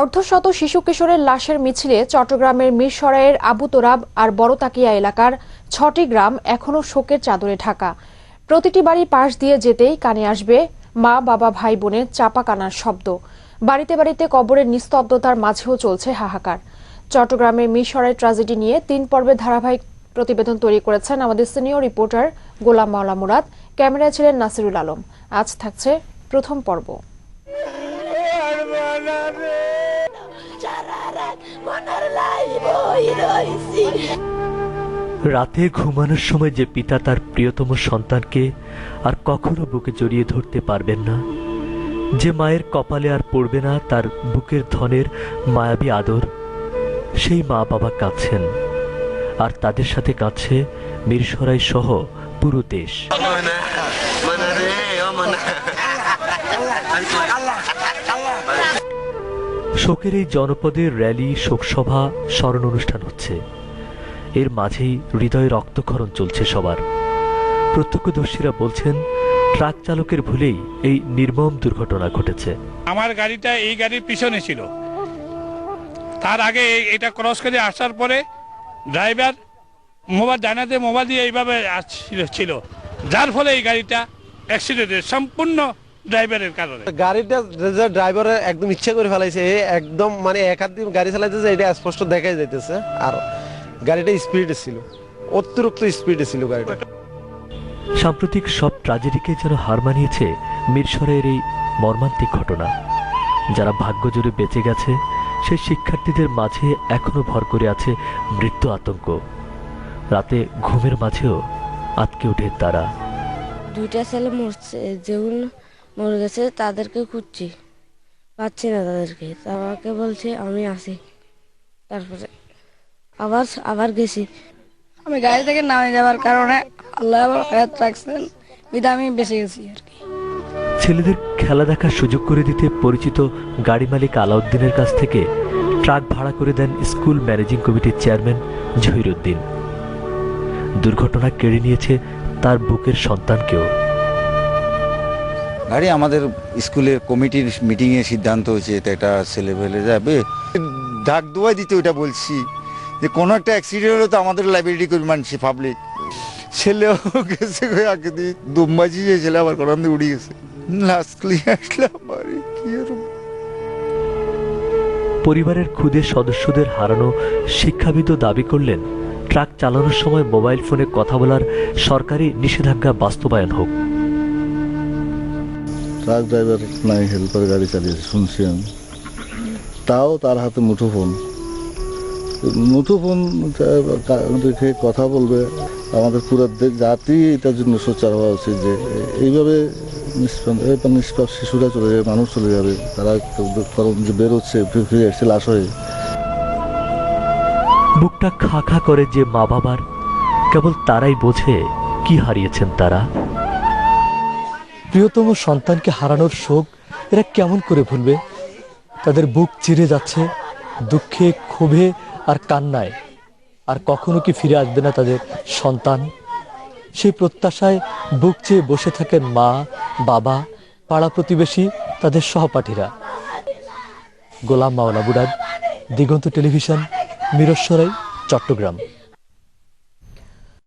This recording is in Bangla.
অর্ধশত শিশু কিশোরের লাশের মিছিলে চট্টগ্রামের মিরসরাইয়ের আবু তোরাব আর বড়তাকিয়া এলাকার ছটি গ্রাম এখনও শোকের চাদরে ঢাকা। প্রতিটি বাড়ি পাশ দিয়ে যেতেই কানে আসবে মা, বাবা, ভাই বোনের চাপা কানার শব্দ। বাড়িতে বাড়িতে কবরের নিস্তব্ধতার মাঝেও চলছে হাহাকার। চট্টগ্রামের মিরসরাই ট্রাজেডি নিয়ে তিন পর্বের ধারাবাহিক প্রতিবেদন তৈরি করেছেন আমাদের সিনিয়র রিপোর্টার গোলাম মাওলা মুরাদ। ক্যামেরায় ছিলেন নাসিরুল আলম। আজ থাকছে প্রথম পর্ব। রাতে ঘুমানোর সময় যে পিতা তার প্রিয়তম সন্তানকে আর কখনো বুকে জড়িয়ে ধরতে পারবেন না যে মায়ের কপালে আর পড়বে না তার বুকের ধনের মায়াবী আদর সেই মা বাবা কাঁদছেন আর তাদের সাথে কাঁদছে মিরসরাই সহ পুরো দেশ। শোকের এই জনপদের র্যালি, শোকসভা স্মরণ অনুষ্ঠান হচ্ছে। এর মাঝেই হৃদয়ে রক্তক্ষরণ চলছে সবার। প্রত্যক্ষদর্শীরা বলছেন, ট্রাক চালকের ভুলেই এই নির্মম দুর্ঘটনা ঘটেছে। আমার গাড়িটা এই গাড়ির পিছনে ছিল। তার আগে এটা ক্রস করে আসার পরে ড্রাইভার মোবাইল ডানাতে মোবাইল দিয়ে এইভাবে ছিল। যার ফলে এই গাড়িটা অ্যাক্সিডেন্টের সম্পূর্ণ ড্রাইভারের কারণে। গাড়িটা যে ড্রাইভার একদম ইচ্ছা করে ফেলাইছে একদম মানে এক হাত দিয়ে গাড়ি চালাইতেছে এটা স্পষ্ট দেখাই যাইতেছে। আর গাড়িটা স্পিডে ছিল অতিরিক্ত স্পিডে ছিল গাড়িটা। সাম্প্রতিক সব ট্র্যাজেডিকে যেন হার মানিয়েছে মিরসরের এই মর্মান্তিক ঘটনা। যারা ভাগ্য জুড়ে বেঁচে গেছে সেই শিক্ষার্থীদের মাঝে এখনও ভর করে আছে মৃত্যু আতঙ্ক। রাতে ঘুমের মাঝেও আটকে ওঠে তারা। দুইটা ছেলে মরছে যেগুলো মরে গেছে, তাদেরকে খুঁজছি। পাচ্ছি না তাদেরকে। আমাকে বলছে, আমি আসি। তারপরে আবার আবার গেছি। আমি গাড়ি থেকে নামে যাওয়ার কারণে আল্লাহ হায়াত রাখছেন বিধা আমি বেঁচে গেছি আর কি। ছেলেদের খেলা দেখার সুযোগ করে দিতে পরিচিত গাড়ি মালিক আলাউদ্দিনের কাছ থেকে ট্রাক ভাড়া করে দেন স্কুল ম্যানেজিং কমিটির চেয়ারম্যান জহিরুদ্দিন দুর্ঘটনা কেড়ে নিয়েছে তার বুকের সন্তানকেও। গাড়ি আমাদের স্কুলের কমিটির মিটিং এ সিদ্ধান্ত হয়েছে এটা একটা ছেলে ফেলে যাবে। ঢাক দোয়াই দিতে ওইটা বলছি। যে কোনো একটা অ্যাক্সিডেন্ট হলে তো আমাদের লাইব্রেরি করে মানছি পাবলিক ছেলেও গেছে আগে দিয়ে দুমবাজি ছেলে আবার কোরআন দিয়ে উড়ে গেছে। লাস্ট ক্লিয়ার আসলাম কি পরিবারের ক্ষুদে সদস্যদের হারানো শিক্ষাবিদও দাবি করলেন, ট্রাক চালানোর সময় মোবাইল ফোনে কথা বলার সরকারি নিষেধাজ্ঞা বাস্তবায়ন হোক। ট্রাক ড্রাইভার নাই, হেল্পার গাড়ি চালিয়েছে, শুনছি আমি। তাও তার হাতে মুঠোফোন মুঠোফোন রেখে কথা বলবে। আমাদের পুরো জাতি এটার জন্য সোচ্চার হওয়া উচিত যে, এইভাবে নিষ্পাপ শিশুরা চলে যাবে, মানুষ চলে যাবে। তারা কারণ যে বেরোচ্ছে ফিরে এসছে লাশ হয়ে। বুকটা খা খা করে যে মা বাবার কেবল তারাই বোঝে কি হারিয়েছেন তারা। প্রিয়তম সন্তানকে হারানোর শোক এরা কেমন করে ভুলবে? তাদের বুক চিরে যাচ্ছে, দুঃখে, ক্ষোভে আর কান্নায়। আর কখনো কি ফিরে আসবে না তাদের সন্তান? সেই প্রত্যাশায় বুক চেয়ে বসে থাকেন মা, বাবা, পাড়া প্রতিবেশী, তাদের সহপাঠীরা। গোলাম মাওলা বুরাদ দিগন্ত টেলিভিশন মিরস্বরাই চট্টগ্রাম।